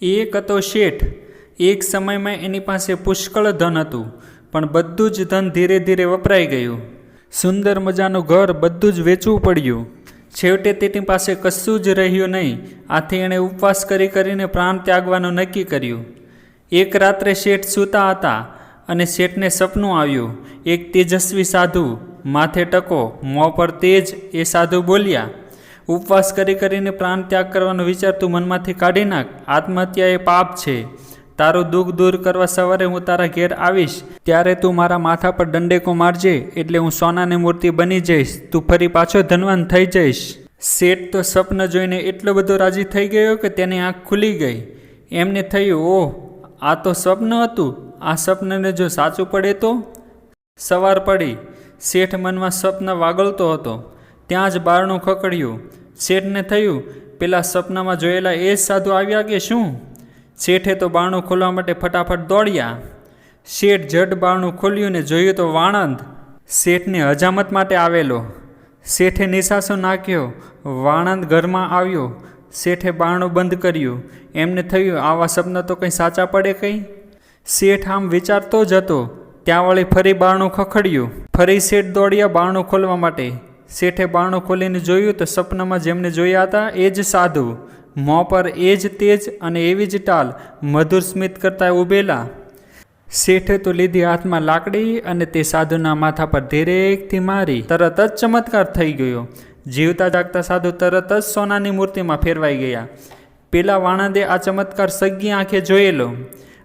એક હતો શેઠ. એક સમયમાં એની પાસે પુષ્કળ ધન હતું, પણ બધું જ ધન ધીરે ધીરે વપરાઈ ગયું. સુંદર મજાનું ઘર બધું જ વેચવું પડ્યું. છેવટે તેની પાસે કશું જ રહ્યું નહીં. આથી એણે ઉપવાસ કરી કરીને પ્રાણ ત્યાગવાનું નક્કી કર્યું. એક રાત્રે શેઠ સૂતા હતા અને શેઠને સપનું આવ્યું. એક તેજસ્વી સાધુ, માથે ટકો, મોં પર તેજ એ સાધુ બોલ્યા ઉપવાસ કરી કરીને પ્રાણ ત્યાગ કરવાનો વિચાર તું મનમાંથી કાઢી નાખ. આત્મહત્યા એ પાપ છે. તારું દુઃખ દૂર કરવા સવારે હું તારા ઘેર આવીશ. ત્યારે તું મારા માથા પર દંડેકો મારજે એટલે હું સોનાની મૂર્તિ બની જઈશ. તું ફરી પાછો ધનવાન થઈ જઈશ. શેઠ તો સ્વપ્ન જોઈને એટલો બધો રાજી થઈ ગયો કે તેની આંખ ખુલી ગઈ. એમને થયું, ઓહ, આ તો સ્વપ્ન હતું. આ સ્વપ્નને જો સાચું પડે તો? સવાર પડી. શેઠ મનમાં સ્વપ્ન વાગળતો હતો. ત્યાં જ બારણું ખકડ્યું. શેઠને થયું, પેલા સપનામાં જોયેલા એ જ સાધુ આવ્યા કે શું? શેઠે તો બારણું ખોલવા માટે ફટાફટ દોડ્યા. શેઠ જડ બારણું ખોલ્યું ને જોયું તો વાણંદ. શેઠને હજામત માટે આવેલો. શેઠે નિશાસો નાખ્યો. વાણંદ ઘરમાં આવ્યો. શેઠે બારણું બંધ કર્યું. એમને થયું, આવા સપના તો કંઈ સાચા પડે કંઈ? શેઠ આમ વિચારતો જ હતો. ત્યાં વળી ફરી બારણું ખખડ્યું. ફરી શેઠ દોડ્યા બારણું ખોલવા માટે. શેઠે બારણું ખોલીને જોયું તો સપનામાં જેમને જોયા હતા એ જ સાધુ. મોં પર એ જ તેજ અને એવી જ ટાલ મધુર સ્મિત કરતા ઉભેલા. શેઠે તો લીધી હાથમાં લાકડી અને તે સાધુના માથા પર ધીરેકથી મારી. તરત જ ચમત્કાર થઈ ગયો. જીવતા જાગતા સાધુ તરત જ સોનાની મૂર્તિમાં ફેરવાઈ ગયા. પેલા વાણંદે આ ચમત્કાર સગી આંખે જોયેલો.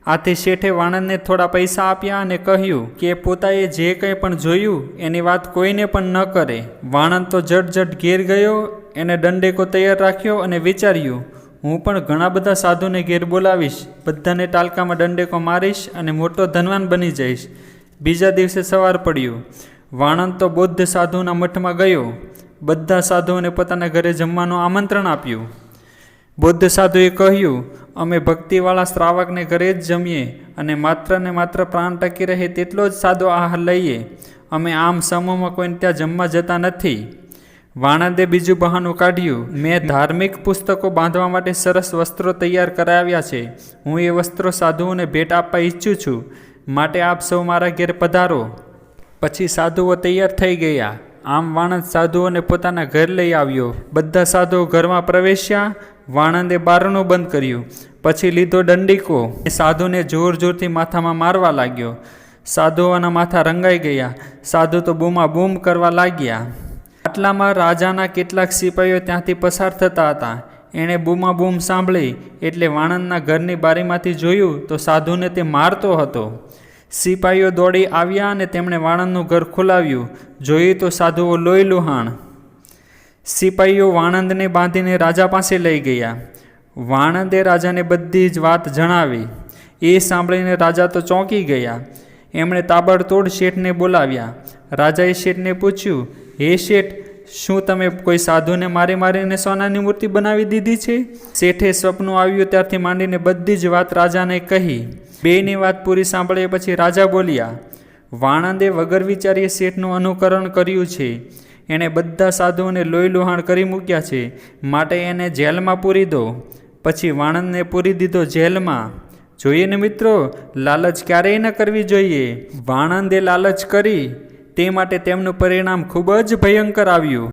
આથી શેઠે વાણંદને થોડા પૈસા આપ્યા અને કહ્યું કે, પોતાએ જે કંઈ પણ જોયું, એની વાત કોઈને પણ ન કરે. વાણંદ તો જટ ઘેર ગયો, એને દંડેકો તૈયાર રાખ્યો અને વિચાર્યું, હું પણ ઘણા બધા સાધુને ઘેર બોલાવીશ, બધાને ટાલકામાં દંડેકો મારીશ અને મોટો ધનવાન બની જઈશ. બીજા દિવસે સવાર પડ્યું. વાણંદ તો બૌદ્ધ સાધુના મઠમાં ગયો. બધા સાધુઓને પોતાના ઘરે જમવાનું આમંત્રણ આપ્યું. બૌદ્ધ સાધુએ કહ્યું, અમે ભક્તિવાળા શ્રાવકને ઘરે જ જમીએ અને માત્ર ને માત્ર પ્રાણ ટકી રહે તેટલો જ સાદો આહાર લઈએ. અમે આમ સમૂહમાં કોઈને ત્યાં જમવા જતા નથી. વાણંદે બીજું બહાનું કાઢ્યું, મેં ધાર્મિક પુસ્તકો બાંધવા માટે સરસ વસ્ત્રો તૈયાર કરાવ્યા છે. હું એ વસ્ત્રો સાધુઓને ભેટ આપવા ઈચ્છું છું. માટે આપ સૌ મારા ઘેર પધારો. પછી સાધુઓ તૈયાર થઈ ગયા. આમ વાણંદ સાધુઓને પોતાના ઘર લઈ આવ્યો. બધા સાધુઓ ઘરમાં પ્રવેશ્યા. વાણંદે બારણું બંધ કર્યું. પછી લીધો દંડીકો. એ સાધુને જોર જોરથી માથામાં મારવા લાગ્યો. સાધુઓના માથા રંગાઈ ગયા. સાધુ તો બૂમા બૂમ કરવા લાગ્યા. આટલામાં રાજાના કેટલાક સિપાહીઓ ત્યાંથી પસાર થતા હતા. એણે બૂમા બૂમ સાંભળી એટલે વાણંદના ઘરની બારીમાંથી જોયું તો સાધુને તે મારતો હતો. સિપાહીઓ દોડી આવ્યા અને તેમણે વાણંદનું ઘર ખોલાવ્યું. જોયું તો સાધુઓ લોહી લુહાણ. સિપાહીઓ વાણંદને બાંધીને રાજા પાસે લઈ ગયા. વાણંદે રાજાને બધી જ વાત જણાવી. એ સાંભળીને રાજા તો ચોંકી ગયા. એમણે તાબડતોડ શેઠને બોલાવ્યા. રાજાએ શેઠને પૂછ્યું, હે શેઠ, શું તમે કોઈ સાધુને મારી મારીને સોનાની મૂર્તિ બનાવી દીધી છે? શેઠે સ્વપ્નું આવ્યું ત્યારથી માંડીને બધી જ વાત રાજાને કહી. બેની વાત પૂરી સાંભળ્યા પછી રાજા બોલ્યા, વાણંદે વગર વિચારીએ શેઠનું અનુકરણ કર્યું છે. એણે બધા સાધુઓને લોહી લુહાણ કરી મૂક્યા છે. માટે એને જેલમાં પૂરી દો. પછી વાણંદને પૂરી દીધો જેલમાં. જોઈએ ને મિત્રો, લાલચ ક્યારેય ન કરવી જોઈએ. વાણંદે લાલચ કરી. તે માટે તેમનું પરિણામ ખૂબ જ ભયંકર આવ્યું.